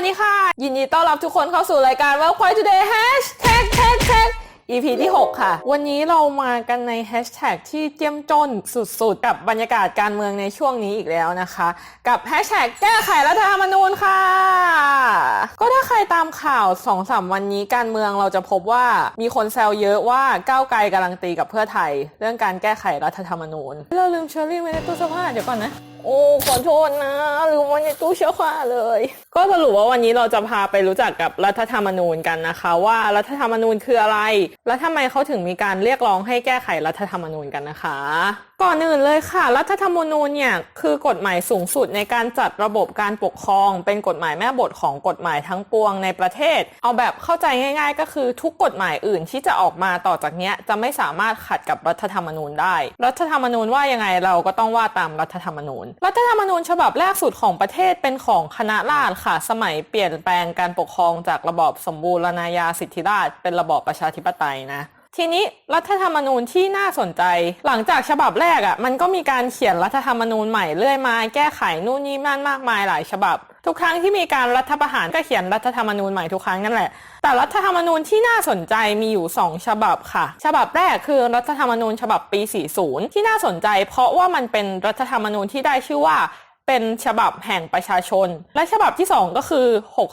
วัสดีค่ะ ยินดีต้อนรับทุกคนเข้าสู่รายการ Welcome Today Hashtag Tag Tag EP ที่ 6 ค่ะ วันนี้เรามากันในแฮชแท็กที่เจ้มจนสุดๆ กับบรรยากาศการเมืองในช่วงนี้อีกแล้วนะคะ กับแฮชแท็กแก้ไขรัฐธรรมนูญค่ะ ก็ถ้าใครตามข่าว2-3วันนี้การเมืองเราจะพบว่ามีคนแซวเยอะว่าก้าวไกลกำลังตีกับเพื่อไทย เรื่องการแก้ไขรัฐธรรมนูญเราลืมเชอรี่ไว้ในตู้เสื้อผ้าเดี๋ยวก่อนนะ อ้ขอโทษนะลืมไว้ในตู้เชื้อผ้าเลย ก็สรุปว่าวันนี้เราจะพาไปรู้จักกับรัฐธรรมนูญกันนะคะ ว่ารัฐธรรมนูญคืออะไร และทำไมเขาถึงมีการเรียกร้องให้แก้ไขรัฐธรรมนูญกันนะคะ ก่อนอื่นเลยค่ะ รัฐธรรมนูญเนี่ยคือกฎหมายสูงสุดในการจัดระบบการปกครอง เป็นกฎหมายแม่บทของกฎหมายทั้งปวงในประเทศ เอาแบบเข้าใจง่าย ๆ ก็คือทุกกฎหมายอื่นที่จะออกมาต่อจากเนี้ยจะไม่สามารถขัดกับรัฐธรรมนูญได้ รัฐธรรมนูญว่ายังไงเราก็ต้องว่าตามรัฐธรรมนูญ รัฐธรรมนูญฉบับแรกสุดของประเทศเป็นของคณะราษฎรค่ะ สมัยเปลี่ยนแปลงการปกครองจากระบอบสมบูรณาญาสิทธิราชเป็นระบอบประชาธิปไตยนะ ทีนี้รัฐธรรมนูญที่น่าสนใจ หลังจากฉบับแรกอะ่ะมันก็มีการเขียนรัฐธรรมนูญใหม่เรื่อยมาแก้ไขนู่นนี่นั่นมากมายหลายฉบับ ทุกครั้งที่มีการรัฐประหารก็เขียนรัฐธรรมนูญใหม่ทุกครั้งนั่นแหละ แต่รัฐธรรมนูญที่น่าสนใจมีอยู่ 2 ฉบับค่ะ ฉบับแรกคือรัฐธรรมนูญฉบับปี 40 ที่น่าสนใจ เพราะว่ามันเป็นรัฐธรรมนูญที่ได้ชื่อว่า เป็นฉบับแห่งประชาชน และฉบับที่ 2 ก็คือ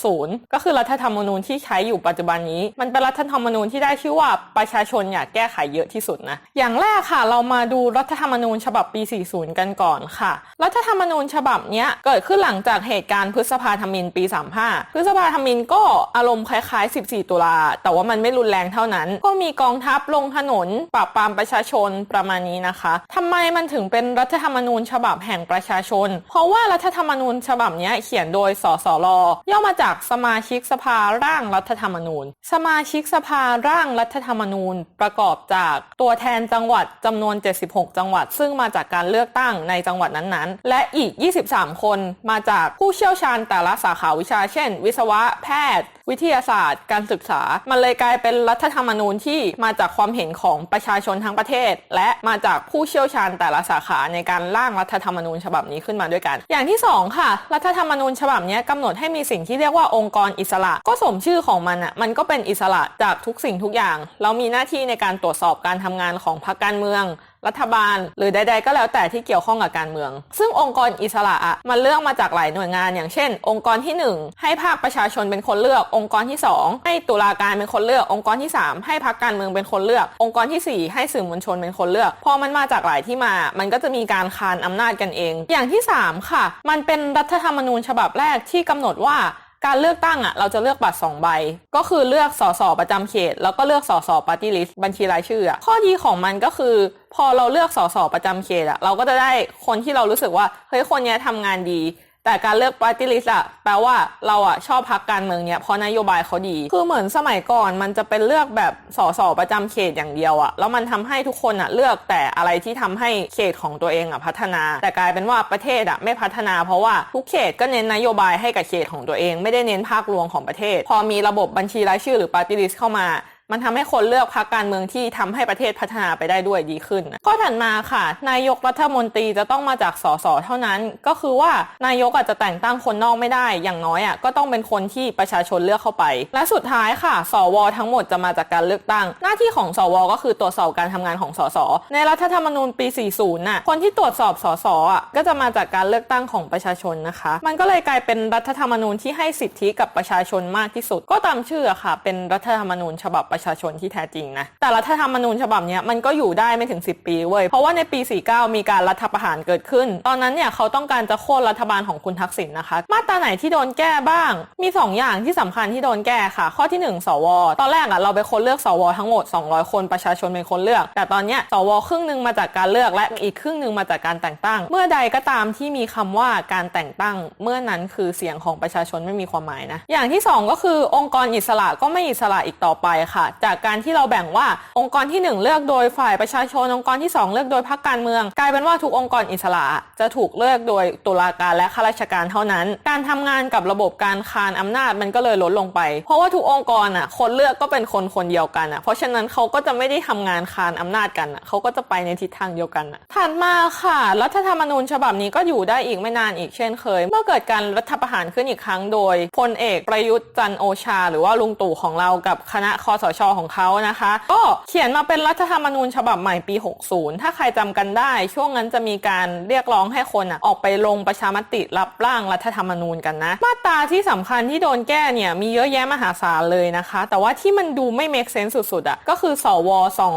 60 ก็คือรัฐธรรมนูญที่ใช้อยู่ปัจจุบันนี้ มันเป็นรัฐธรรมนูญที่ได้ชื่อว่าประชาชนอยากแก้ไขเยอะที่สุดนะ อย่างแรกค่ะเรามาดูรัฐธรรมนูญฉบับปี 40 กันก่อนค่ะ รัฐธรรมนูญฉบับนี้เกิดขึ้นหลังจากเหตุการณ์พฤษภาธมินปี 35 พฤษภาธมินก็อารมณ์คล้ายๆ 14 ตุลา แต่ว่ามันไม่รุนแรงเท่านั้น ก็มีกองทัพลงถนนปราบปรามประชาชนประมาณนี้นะคะทำไมมันถึงเป็นรัฐธรรมนูญฉบับแห่งประชาชนเพราราะว่ารัฐธรรมนูญฉบับนี้เขียนโดยสสรย่อมาจากสมาชิกสภาร่างรัฐธรรมนูญ สมาชิกสภาร่างรัฐธรรมนูญ ประกอบจากตัวแทนจังหวัดจำนวน 76 จังหวัด ซึ่งมาจากการเลือกตั้งในจังหวัดนั้นๆ และอีก 23 คนมาจากผู้เชี่ยวชาญแต่ละสาขาวิชา เช่น วิศวะแพทย์ วิทยาศาสตร์ การศึกษา มันเลยกลายเป็นรัฐธรรมนูญที่มาจากความเห็นของประชาชนทั้งประเทศ และมาจากผู้เชี่ยวชาญแต่ละสาขาในการร่างรัฐธรรมนูญฉบับนี้ขึ้นมาด้วยกัน อย่างที่ 2 ค่ะ รัฐธรรมนูญฉบับนี้กำหนดให้มีสิ่งที่เรียกว่าองค์กรอิสระ ก็สมชื่อของมันอะมันก็เป็นอิสระจากทุกสิ่งทุกอย่าง เรามีหน้าที่ในการตรวจสอบการทำงานของพรรคการเมือง รัฐบาล หรือใด ๆ ก็แล้วแต่ที่เกี่ยวข้องกับการเมือง ซึ่งองค์กรอิสระมันเลือกมาจากหลายหน่วยงาน อย่างเช่น องค์กรที่ 1 ให้ภาคประชาชนเป็นคนเลือก องค์กรที่ 2 ให้ตุลาการเป็นคนเลือก องค์กรที่ 3 ให้พรรคการเมืองเป็นคนเลือก องค์กรทีสี่4 ให้สื่อมวลชนเป็นคนเลือกพอมันมาจากหลายที่มา มันก็จะมีการคานอำนาจกันเอง อย่างที่ 3 ค่ะ มันเป็นรัฐธรรมนูญฉบับแรกที่กำหนดว่า การเลือกตั้งอะเราจะเลือกบัตร2ใบ ก็คือเลือกสสประจำเขต แล้วก็เลือกสสปาร์ตี้ลิสต์บัญชีรายชื่ออะข้อดีของมันก็คือ พอเราเลือกสสประจำเขตอะเราก็จะได้คนที่เรารู้สึกว่าเฮ้ยคนเนี้ยทำงานดี แต่การเลือกปาร์ตี้ลิสต์อะแปลว่าเราอะชอบพักการเมืองเนี้ยเพราะนโยบายเขาดี คือเหมือนสมัยก่อนมันจะเป็นเลือกแบบสสประจำเขตอย่างเดียวอะแล้วมันทำให้ทุกคนอะเลือกแต่อะไรที่ทำให้เขตของตัวเองอะพัฒนา แต่กลายเป็นว่าประเทศอะไม่พัฒนา เพราะว่าทุกเขตก็เน้นนโยบายให้กับเขตของตัวเอง ไม่ได้เน้นภาครวมของประเทศ พอมีระบบบัญชีรายชื่อหรือปาร์ตี้ลิสต์เข้ามา มันทำให้คนเลือกพรรคการเมืองที่ทำให้ประเทศพัฒนาไปได้ด้วยดีขึ้นข้อถัดมาค่ะ นายกรัฐมนตรีจะต้องมาจากสสเท่านั้น ก็คือว่านายกอาจจะแต่งตั้งคนนอกไม่ได้ อย่างน้อยอะก็ต้องเป็นคนที่ประชาชนเลือกเข้าไป และสุดท้ายค่ะ สว ทั้งหมดจะมาจากการเลือกตั้ง หน้าที่ของสว ก็คือตรวจสอบการทำงานของสสในรัฐธรรมนูญปี 40 น่ะ คนที่ตรวจสอบสสอะก็จะมาจากการเลือกตั้งของประชาชนนะคะ มันก็เลยกลายเป็นรัฐธรรมนูญที่ให้สิทธิกับประชาชนมากที่สุด ก็ตามชื่อค่ะ เป็นรัฐธรรมนูญฉบับประชาชนที่แท้จริงนะแต่รัฐธรรมนูญฉบับนี้มันก็อยู่ได้ไม่ถึง 10 ปีเว้ยเพราะว่าในปี 49 มีการรัฐประหารเกิดขึ้น ตอนนั้นเนี่ยเขาต้องการจะโค่นรัฐบาลของคุณทักษิณนะคะ มาตราไหนที่โดนแก้บ้าง มี 2 อย่างที่สำคัญที่โดนแก้ค่ะ ข้อที่ 1 สว ตอนแรกอะเราไปคนเลือกสว ทั้งหมด 200 คนประชาชนเป็นคนเลือก แต่ตอนเนี้ยสวครึ่งหนึ่งมาจากการเลือกและอีกครึ่งหนึ่งมาจากการแต่งตั้ง เมื่อใดก็ตามที่มีคำว่าการแต่งตั้ง เมื่อนั้นคือเสียงของประชาชนไม่มีความหมายนะอย่างที่สองก็คือองค์กรอิสระก็ไม่อิสระอีกต่อไปค่ะจากการที่เราแบ่งว่าองค์กรที่ 1 เลือกโดยฝ่ายประชาชนองค์กรที่ 2 เลือกโดยพรรคการเมือง กลายเป็นว่าทุกองค์กรอิสระ จะถูกเลือกโดยตุลาการและข้าราชการเท่านั้น การทำงานกับระบบการคานอำนาจมันก็เลยลดลงไป เพราะว่าทุกองค์กรอะคนเลือกก็เป็นคนคนเดียวกันอะเพราะฉะนั้นเขาก็จะไม่ได้ทำงานคานอำนาจกันอะเขาก็จะไปในทิศทางเดียวกันอะถัดมาค่ะรัฐธรรมนูญฉบับนี้ก็อยู่ได้อีกไม่นานอีกเช่นเคย เมื่อเกิดการรัฐประหารขึ้นอีกครั้งโดยพลเอกประยุทธ์จันโอชา หรือว่าลุงตู่ของเรากับคณะคอสชของเขานะคะ ก็เขียนมาเป็นรัฐธรรมนูญฉบับใหม่ปี 60 ถ้าใครจำกันได้ ช่วงนั้นจะมีการเรียกร้องให้คนอะออกไปลงประชามติรับร่างรัฐธรรมนูญกันนะ มาตราที่สำคัญที่โดนแก้เนี่ยมีเยอะแยะมหาศาลเลยนะคะ แต่ว่าที่มันดูไม่ make sense สุดๆอะก็คือสว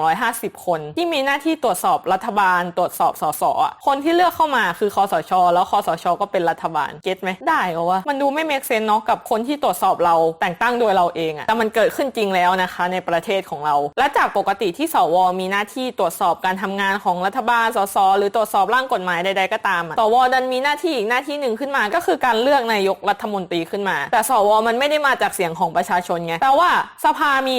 250 คน ที่มีหน้าที่ตรวจสอบรัฐบาล ตรวจสอบสสอะคนที่เลือกเข้ามาคือคอสช แล้วคอสช ก็เป็นรัฐบาลเก็ตไหมได้เหรอวะมันดูไม่ make sense เนาะกับคนที่ตรวจสอบเราแต่งตั้งโดยเราเองอะแต่มันเกิดขึ้นจริงแล้วนะคะในประเทศของเรา และจากปกติที่สว มีหน้าที่ตรวจสอบการทำงานของรัฐบาลสสหรือตรวจสอบร่างกฎหมายใดๆก็ตามสวดันมีหน้าที่อีกหน้าที่หนึ่งขึ้นมา ก็คือการเลือกนายกรัฐมนตรีขึ้นมา แต่สวมันไม่ได้มาจากเสียงของประชาชนไงแปลว่าสภามี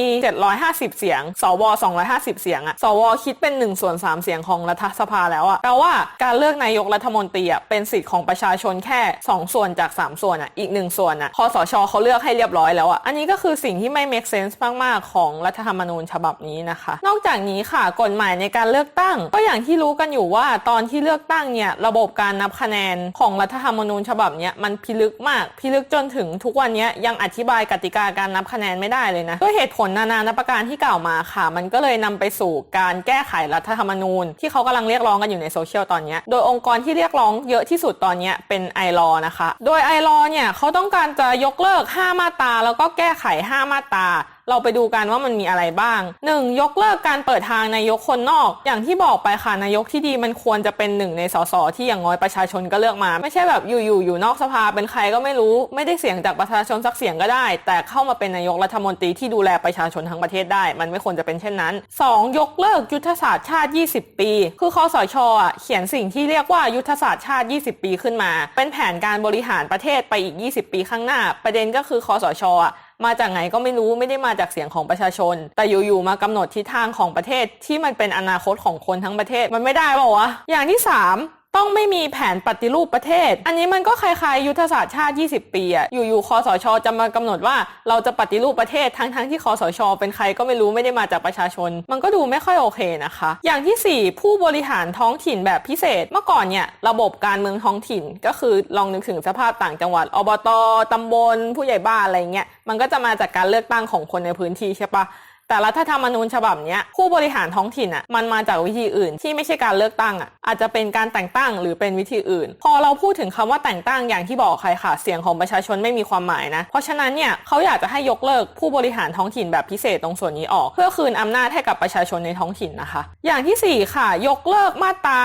750 เสียง สว 250 เสียงอะสว คิดเป็น1ส่วน3เสียงของรัฐสภาแล้วอะแปลว่าการเลือกนายกรัฐมนตรีอะเป็นสิทธิ์ของประชาชนแค่ 2 ส่วนจาก 3 ส่วนอะอีก 1 ส่วนอะคอสชเขาเลือกให้เรียบร้อยแล้วอะอันนี้ก็คือสิ่งที่ไม่ make sense มาก ๆของรัฐธรรมนูญฉบับนี้นะคะ นอกจากนี้ค่ะกฎหมายในการเลือกตั้ง ก็อย่างที่รู้กันอยู่ว่าตอนที่เลือกตั้งเนี่ยระบบการนับคะแนนของรัฐธรรมนูญฉบับเนี้ยมันพิลึกมากพิลึกจนถึงทุกวันนี้ยังอธิบายกติกาการนับคะแนนไม่ได้เลยนะด้วยเหตุผลนานานับประการที่กล่าวมาค่ะ มันก็เลยนำไปสู่การแก้ไขรัฐธรรมนูญ ที่เขากำลังเรียกร้องกันอยู่ในโซเชียลตอนนี้โดยองค์กรที่เรียกร้องเยอะที่สุดตอนนี้เป็นไอรอนะคะ โดยไอรอเนี่ยเขาต้องการจะยกเลิก 5 มาตราแล้วก็แก้ไข 5 มาตรา เราไปดูกันว่ามันมีอะไรบ้าง 1. ยกเลิกการเปิดทางนายกคนนอก อย่างที่บอกไปค่ะนายกที่ดีมันควรจะเป็นหนึ่งในสสที่อย่างน้อยประชาชนก็เลือกมา ไม่ใช่แบบอยู่ๆอยู่นอกสภาเป็นใครก็ไม่รู้ไม่ได้เสียงจากประชาชนสักเสียงก็ได้ แต่เข้ามาเป็นนายกรัฐมนตรีที่ดูแลประชาชนทั้งประเทศได้ มันไม่ควรจะเป็นเช่นนั้น 2. ยกเลิกยุทธศาสตร์ชาติ 20 ปี คือคอสชอะเขียนสิ่งที่เรียกว่ายุทธศาสตร์ชาติ 20 ปีขึ้นมา เป็นแผนการบริหารประเทศไปอีก 20 ปีข้างหน้า ประเด็นก็คือคอสชอะ มาจากไหนก็ไม่รู้ไม่ได้มาจากเสียงของประชาชน แต่อยู่ๆมากำหนดทิศทางของประเทศที่มันเป็นอนาคตของคนทั้งประเทศมันไม่ได้เปล่าวะอย่างที่ 3 ต้องไม่มีแผนปฏิรูปประเทศ อันนี้มันก็คล้ายๆยุทธศาสตร์ชาติ 20 ปีอะอยู่ๆคอสช จะมากำหนดว่าเราจะปฏิรูปประเทศทั้งๆที่คอสช เป็นใครก็ไม่รู้ไม่ได้มาจากประชาชน มันก็ดูไม่ค่อยโอเคนะคะ อย่างที่ 4 ผู้บริหารท้องถิ่นแบบพิเศษ เมื่อก่อนเนี่ยระบบการเมืองท้องถิ่นก็คือลองนึกถึงสภาพต่างจังหวัดอบตตำบล ผู้ใหญ่บ้านอะไรเงี้ยมันก็จะมาจากการเลือกตั้งของคนในพื้นที่ใช่ปะ แต่รัฐธรรมนูญฉบับเนี้ยผู้บริหารท้องถิ่นอะมันมาจากวิธีอื่นที่ไม่ใช่การเลือกตั้งอะอาจจะเป็นการแต่งตั้งหรือเป็นวิธีอื่น พอเราพูดถึงคำว่าแต่งตั้งอย่างที่บอกใครค่ะ เสียงของประชาชนไม่มีความหมายนะ เพราะฉะนั้นเนี่ยเขาอยากจะให้ยกเลิกผู้บริหารท้องถิ่นแบบพิเศษตรงส่วนนี้ออก เพื่อคืนอำนาจให้กับประชาชนในท้องถิ่นนะคะ อย่างที่ 4 ค่ะ ยกเลิกมาตรา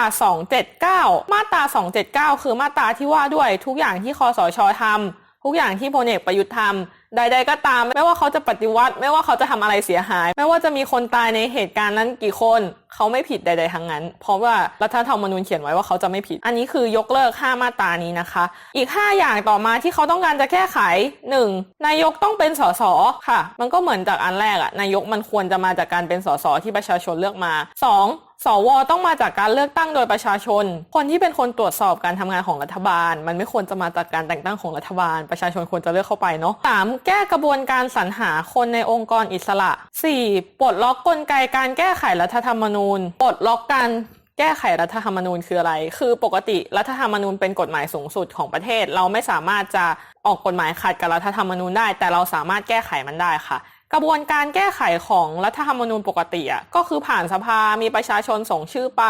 279 มาตรา 279 คือมาตราที่ว่าด้วยทุกอย่างที่คอสชทำทุกอย่างที่พลเอกประยุทธ์ทำ ใด ๆ ก็ตาม ไม่ว่าเขาจะปฏิวัติ ไม่ว่าเขาจะทำอะไรเสียหาย ไม่ว่าจะมีคนตายในเหตุการณ์นั้นกี่คน เขาไม่ผิดใด ๆทั้งนั้น เพราะว่ารัฐธรรมนูญเขียนไว้ว่าเขาจะไม่ผิด อันนี้คือยกเลิก 5 มาตรานี้นะคะ อีก 5 อย่างต่อมาที่เขาต้องการจะแก้ไข 1. นายกต้องเป็นสสค่ะ มันก็เหมือนจากอันแรกอะนายกมันควรจะมาจากการเป็นสสที่ประชาชนเลือกมา 2. สวต้องมาจากการเลือกตั้งโดยประชาชน คนที่เป็นคนตรวจสอบการทำงานของรัฐบาล มันไม่ควรจะมาจากการแต่งตั้งของรัฐบาล ประชาชนควรจะเลือกเข้าไปเนาะ 3. แก้กระบวนการสรรหาคนในองค์กรอิสระ 4. ปลดล็อกกลไกการแก้ไขรัฐธรรมนูญปลดล็อกการแก้ไขรัฐธรรมนูญคืออะไร คือปกติรัฐธรรมนูญเป็นกฎหมายสูงสุดของประเทศ เราไม่สามารถจะออกกฎหมายขัดกับรัฐธรรมนูญได้ แต่เราสามารถแก้ไขมันได้ค่ะ กระบวนการแก้ไขของรัฐธรรมนูญปกติอะก็คือผ่านสภามีประชาชนส่งชื่อไป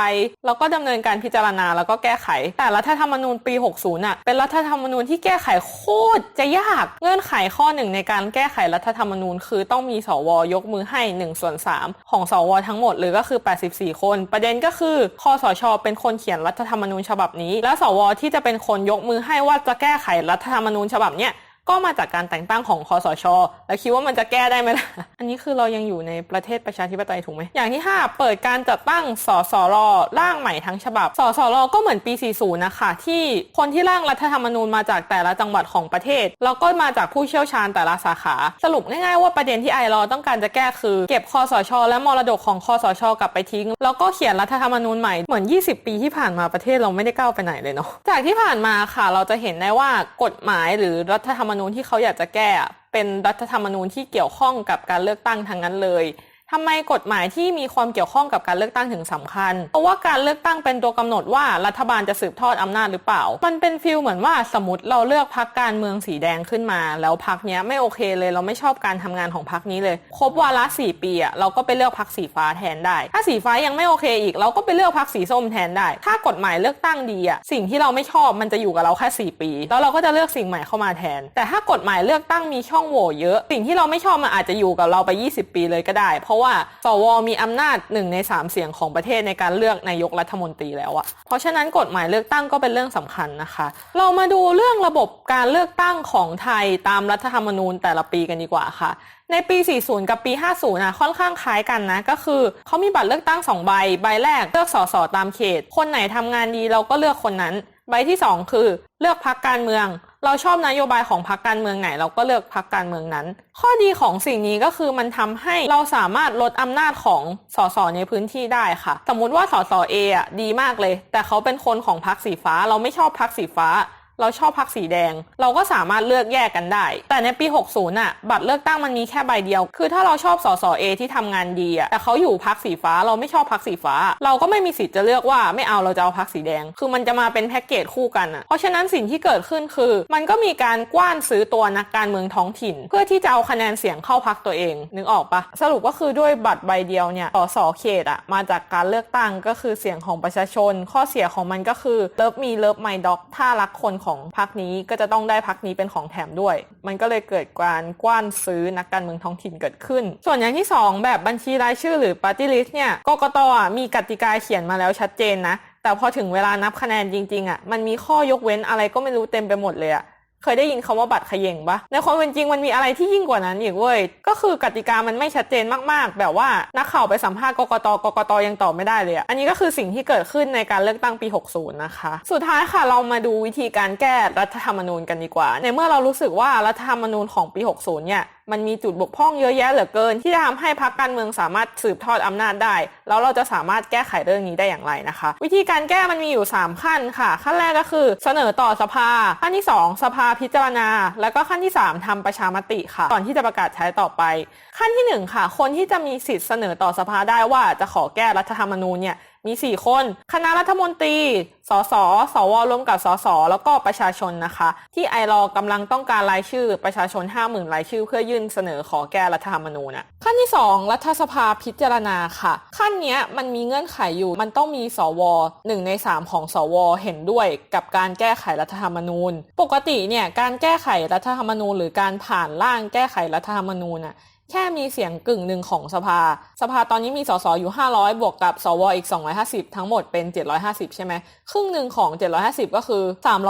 แล้วก็ดำเนินการพิจารณาแล้วก็แก้ไข แต่รัฐธรรมนูญปี 60อะเป็นรัฐธรรมนูญที่แก้ไขโคตรจะยากเงื่อนไขข้อหนึ่งในการแก้ไขรัฐธรรมนูญ คือต้องมีสวยกมือให้1ส่วน3ของสวทั้งหมดหรือก็คือ 84 คน ประเด็นก็คือคอสช เป็นคนเขียนรัฐธรรมนูญฉบับนี้ และสวที่จะเป็นคนยกมือให้ว่าจะแก้ไขรัฐธรรมนูญฉบับเนี้ย ก็มาจากการแต่งตั้งของคอสช แล้วคิดว่ามันจะแก้ได้ไหมล่ะ อันนี้คือเรายังอยู่ในประเทศประชาธิปไตยถูกไหม อย่างที่ 5 เปิดการจัดตั้งสสรร่างใหม่ทั้งฉบับ สสรก็เหมือนปี 40 นะคะ ที่คนที่ร่างรัฐธรรมนูญมาจากแต่ละจังหวัดของประเทศ แล้วก็มาจากผู้เชี่ยวชาญแต่ละสาขา สรุปง่ายๆว่าประเด็นที่ไอรอต้องการจะแก้คือ เก็บคอสช และมรดกของคอสช กลับไปทิ้ง แล้วก็เขียนรัฐธรรมนูญใหม่ เหมือน 20 ปีที่ผ่านมาประเทศเราไม่ได้ก้าวไปไหนเลยเนาะ จากที่ผ่านมาค่ะ เราจะเห็นได้ว่ากฎหมายหรือรัฐธรรมนูญที่เขาอยากจะแก้เป็นรัฐธรรมนูญที่เกี่ยวข้องกับการเลือกตั้งทั้งนั้นเลย ทำไมกฎหมายที่มีความเกี่ยวข้องกับการเลือกตั้งถึงสำคัญ เพราะว่าการเลือกตั้งเป็นตัวกำหนดว่ารัฐบาลจะสืบทอดอำนาจหรือเปล่า มันเป็นฟิลเหมือนว่าสมมติเราเลือกพักการเมืองสีแดงขึ้นมา แล้วพักเนี้ยไม่โอเคเลย เราไม่ชอบการทำงานของพักนี้เลย ครบวาระสี่ปีอะเราก็ไปเลือกพักสีฟ้าแทนได้ ถ้าสีฟ้ายังไม่โอเคอีก เราก็ไปเลือกพักสีส้มแทนได้ ถ้ากฎหมายเลือกตั้งดีอะสิ่งที่เราไม่ชอบมันจะอยู่กับเราแค่สี่ปี แล้วเราก็จะเลือกสิ่งใหม่เข้ามาแทน แต่ถ้ากฎหมายเลือกตั้งมีช่องโหว่เยอะ สิ่งที่เราไม่ชอบมันอาจจะอยู่กับเราไป 20 ปีเลยก็ได้เพราะว่าสวมีอำนาจหนึ่งในสามเสียงของประเทศในการเลือกนายกรัฐมนตรีแล้วอะเพราะฉะนั้นกฎหมายเลือกตั้งก็เป็นเรื่องสำคัญนะคะ เรามาดูเรื่องระบบการเลือกตั้งของไทยตามรัฐธรรมนูญแต่ละปีกันดีกว่าค่ะในปี 40 กับปี 50นะค่อนข้างคล้ายกันนะ ก็คือเขามีบัตรเลือกตั้ง 2 ใบ ใบแรกเลือกสสตามเขต คนไหนทำงานดีเราก็เลือกคนนั้น ใบที่ 2 คือ เลือกพักการเมือง เราชอบนโยบายของพรรคการเมืองไหน เราก็เลือกพรรคการเมืองนั้น ข้อดีของสิ่งนี้ก็คือมันทำให้เราสามารถลดอำนาจของสสในพื้นที่ได้ค่ะ สมมุติว่าสสเออะดีมากเลย แต่เขาเป็นคนของพรรคสีฟ้า เราไม่ชอบพรรคสีฟ้า เราชอบพักสีแดง เราก็สามารถเลือกแยกกันได้ แต่ในปี 60 น่ะ บัตรเลือกตั้งมันมีแค่ใบเดียว คือถ้าเราชอบสสเอที่ทำงานดีอะแต่เขาอยู่พักสีฟ้า เราไม่ชอบพักสีฟ้า เราก็ไม่มีสิทธิ์จะเลือกว่าไม่เอาเราจะเอาพักสีแดง คือมันจะมาเป็นแพ็กเกจคู่กันอะเพราะฉะนั้นสิ่งที่เกิดขึ้นคือ มันก็มีการกว้านซื้อตัวนักการเมืองท้องถิ่น เพื่อที่จะเอาคะแนนเสียงเข้าพักตัวเอง นึกออกปะสรุปก็คือด้วยบัตรใบเดียวเนี่ยสสเขตอะมาจากการเลือกตั้งก็คือเสียงของประชาชน ข้อเสียของมันก็คือเลิฟมีเลิฟไมด็อกถ้ารักคนของพักนี้ก็จะต้องได้พักนี้เป็นของแถมด้วย มันก็เลยเกิดการกว้านซื้อนักการเมืองท้องถิ่นเกิดขึ้น ส่วนอย่างที่ 2 แบบบัญชีรายชื่อหรือ Party List เนี่ยกกตมีกติกาเขียนมาแล้วชัดเจนนะแต่พอถึงเวลานับคะแนนจริงๆอะมันมีข้อยกเว้นอะไรก็ไม่รู้เต็มไปหมดเลยอะ เคยได้ยินคำว่าบัตรขย่งปะในความเป็นจริงมันมีอะไรที่ยิ่งกว่านั้นอีกเว้ย ก็คือกติกามันไม่ชัดเจนมากๆ แบบว่านักข่าวไปสัมภาษณ์กกตกกตยังตอบไม่ได้เลยอะอันนี้ก็คือสิ่งที่เกิดขึ้นในการเลือกตั้งปี 60 นะคะ สุดท้ายค่ะเรามาดูวิธีการแก้รัฐธรรมนูญกันดีกว่า ในเมื่อเรารู้สึกว่ารัฐธรรมนูญของปี 60 เนี่ย มันมีจุดบกพร่องเยอะแยะเหลือเกิน ที่จะทำให้พรรคการเมืองสามารถสืบทอดอำนาจได้ แล้วเราจะสามารถแก้ไขเรื่องนี้ได้อย่างไรนะคะ วิธีการแก้มันมีอยู่ 3 ขั้นค่ะ ขั้นแรกก็คือเสนอต่อสภา ขั้นที่ 2 สภาพิจารณา แล้วก็ขั้นที่ 3ทำประชามติค่ะ ก่อนที่จะประกาศใช้ต่อไป ขั้นที่ 1 ค่ะ คนที่จะมีสิทธิ์เสนอต่อสภาได้ว่าจะขอแก้รัฐธรรมนูญเนี่ย มี 4 คน คณะรัฐมนตรี สส สว รวมกับสส แล้วก็ประชาชนนะคะ ที่ไอรอกำลังต้องการรายชื่อประชาชน 50,000 รายชื่อ เพื่อยื่นเสนอขอแก้รัฐธรรมนูญนะขั้นที่ 2 รัฐสภาพิจารณาค่ะ ขั้นเนี้ยมันมีเงื่อนไขอยู่ มันต้องมีสว 1 ใน 3 ของสว เห็นด้วยกับการแก้ไขรัฐธรรมนูญ ปกติเนี่ยการแก้ไขรัฐธรรมนูญ หรือการผ่านร่างแก้ไขรัฐธรรมนูญน่ะ แค่มีเสียงกึ่งหนึ่งของสภา สภาตอนนี้มีสสอยู่ 500 บวกกับสวอีก 250 ทั้งหมดเป็น 750 ใช่ไหม ครึ่งหนึ่งของ 750 ก็คือ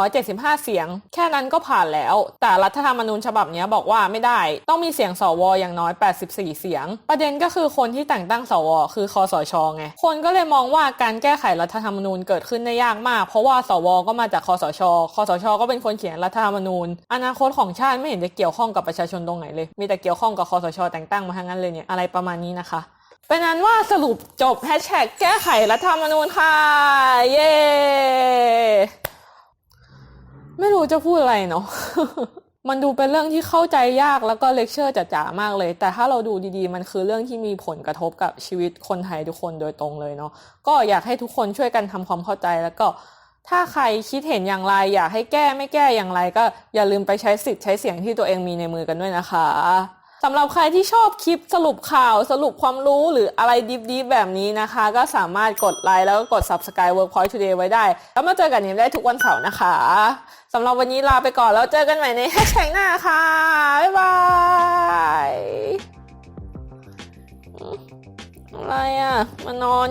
375 เสียง แค่นั้นก็ผ่านแล้ว แต่รัฐธรรมนูญฉบับนี้บอกว่าไม่ได้ ต้องมีเสียงสวอย่างน้อย 84 เสียง ประเด็นก็คือคนที่แต่งตั้งสว คือคอสชไง คนก็เลยมองว่าการแก้ไขรัฐธรรมนูญเกิดขึ้นได้ยากมาก เพราะว่าสว ก็มาจากคอสช คอสช ก็เป็นคนเขียนรัฐธรรมนูญ อนาคตของชาติไม่เห็นจะเกี่ยวข้องกับประชาชนตรงไหนเลย มีแต่เกี่ยวข้องกับคอสชแต่งตั้งมาทั้งนั้นเลยเนี่ยอะไรประมาณนี้นะคะเป็นนั้นว่าสรุปจบแฮชแท็กแก้ไขรัฐธรรมนูญค่ะ เย้ไม่รู้จะพูดอะไรเนาะมันดูเป็นเรื่องที่เข้าใจยากแล้วก็เลคเชอร์จ๋ามากเลย แต่ถ้าเราดูดีๆ มันคือเรื่องที่มีผลกระทบกับชีวิตคนไทยทุกคนโดยตรงเลยเนาะก็อยากให้ทุกคนช่วยกันทำความเข้าใจแล้วก็ ถ้าใครคิดเห็นอย่างไร อยากให้แก้ไม่แก้อย่างไร ก็อย่าลืมไปใช้สิทธิ์ใช้เสียงที่ตัวเองมีในมือกันด้วยนะคะ สำหรับใครที่ชอบคลิปสรุปข่าวสรุปความรู้หรืออะไรดิบๆแบบนี้นะคะ ก็สามารถกดไลค์แล้วก็กด subscribe Workpoint Today ไว้ได้ แล้วมาเจอกันนี้ได้ทุกวันเสาร์นะคะสำหรับวันนี้ลาไปก่อนแล้วเจอกันใหม่ในแฮชแท็กหน้าค่ะ บ๊ายบายอืมอะไรอะ มานอน